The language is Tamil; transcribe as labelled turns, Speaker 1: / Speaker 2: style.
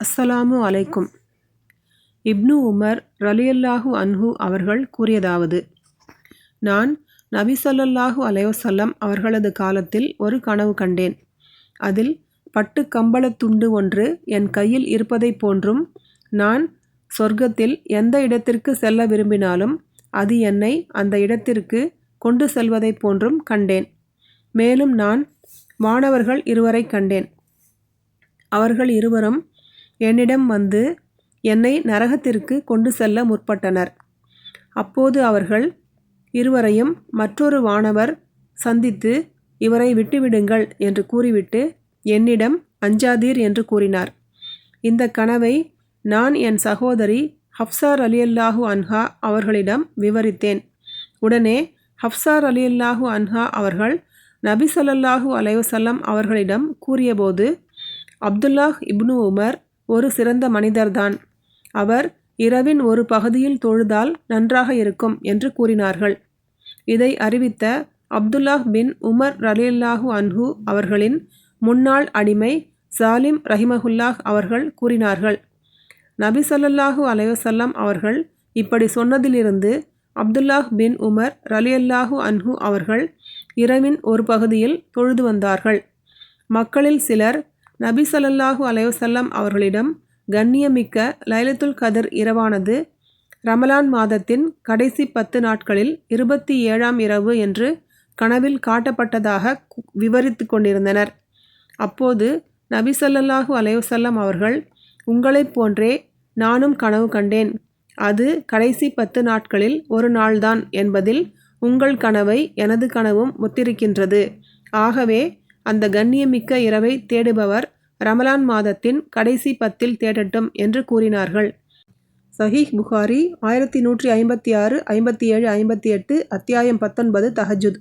Speaker 1: அஸ்ஸலாமு அலைக்கும். இப்னு உமர் ரலியல்லாஹு அன்ஹு அவர்கள் கூறியதாவது நான் நபி சொல்லல்லாஹு அலைவசல்லம் அவர்களது காலத்தில் ஒரு கனவு கண்டேன். அதில் பட்டு கம்பளத் துண்டு ஒன்று என் கையில் இருப்பதைப் போன்றும் நான் சொர்க்கத்தில் எந்த இடத்திற்கு செல்ல விரும்பினாலும் அது என்னை அந்த இடத்திற்கு கொண்டு செல்வதைப் போன்றும் கண்டேன். மேலும் நான் மாணவர்கள் இருவரை கண்டேன். அவர்கள் இருவரும் என்னிடம் வந்து என்னை நரகத்திற்கு கொண்டு செல்ல முற்பட்டனர். அப்போது அவர்கள் இருவரையும் மற்றொரு வானவர் சந்தித்து இவரை விட்டுவிடுங்கள் என்று கூறிவிட்டு என்னிடம் அஞ்சாதீர் என்று கூறினார். இந்த கனவை நான் என் சகோதரி ஹப்சார் அலியல்லாஹு அன்ஹா அவர்களிடம் விவரித்தேன். உடனே ஹப்சார் அலியல்லாஹு அன்ஹா அவர்கள் நபி சொல்லல்லாஹு அலைவசல்லம் அவர்களிடம் கூறியபோது அப்துல்லாஹ் இப்னு உமர் ஒரு சிறந்த மனிதர்தான். அவர் இரவின் ஒரு பகுதியில் தொழுதால் நன்றாக இருக்கும் என்று கூறினார்கள். இதை அறிவித்த அப்துல்லாஹ் பின் உமர் ரலியல்லாஹு அன்ஹு அவர்களின் முன்னாள் அடிமை சாலிம் ரஹிமஹுல்லாஹ் அவர்கள் கூறினார்கள். நபி சொல்லல்லாஹு அலைவசல்லாம் அவர்கள் இப்படி சொன்னதிலிருந்து அப்துல்லாஹ் பின் உமர் ரலியல்லாஹு அன்ஹு அவர்கள் இரவின் ஒரு பகுதியில் தொழுது வந்தார்கள். மக்களில் சிலர் நபி ஸல்லல்லாஹு அலைவசல்லம் அவர்களிடம் கண்ணியமிக்க லைலத்துல் கதர் இரவானது ரமலான் மாதத்தின் கடைசி பத்து நாட்களில் இருபத்தி ஏழாம் இரவு என்று கனவில் காட்டப்பட்டதாக விவரித்து கொண்டிருந்தனர். அப்போது நபி ஸல்லல்லாஹு அலைவசல்லம் அவர்கள் உங்களைப் போன்றே நானும் கனவு கண்டேன். அது கடைசி பத்து நாட்களில் ஒரு நாள்தான் என்பதில் உங்கள் கனவை எனது கனவும் ஒத்திருக்கின்றது ஆகவே அந்த கண்ணியமிக்க இரவை தேடுபவர் ரமலான் மாதத்தின் கடைசி பத்தில் தேடட்டும் என்று கூறினார்கள். சஹீஹ் புகாரி ஆயிரத்தி நூற்றி ஐம்பத்தி ஆறு ஐம்பத்தி ஏழு ஐம்பத்தி எட்டு அத்தியாயம் பத்தொன்பது தஹஜுத்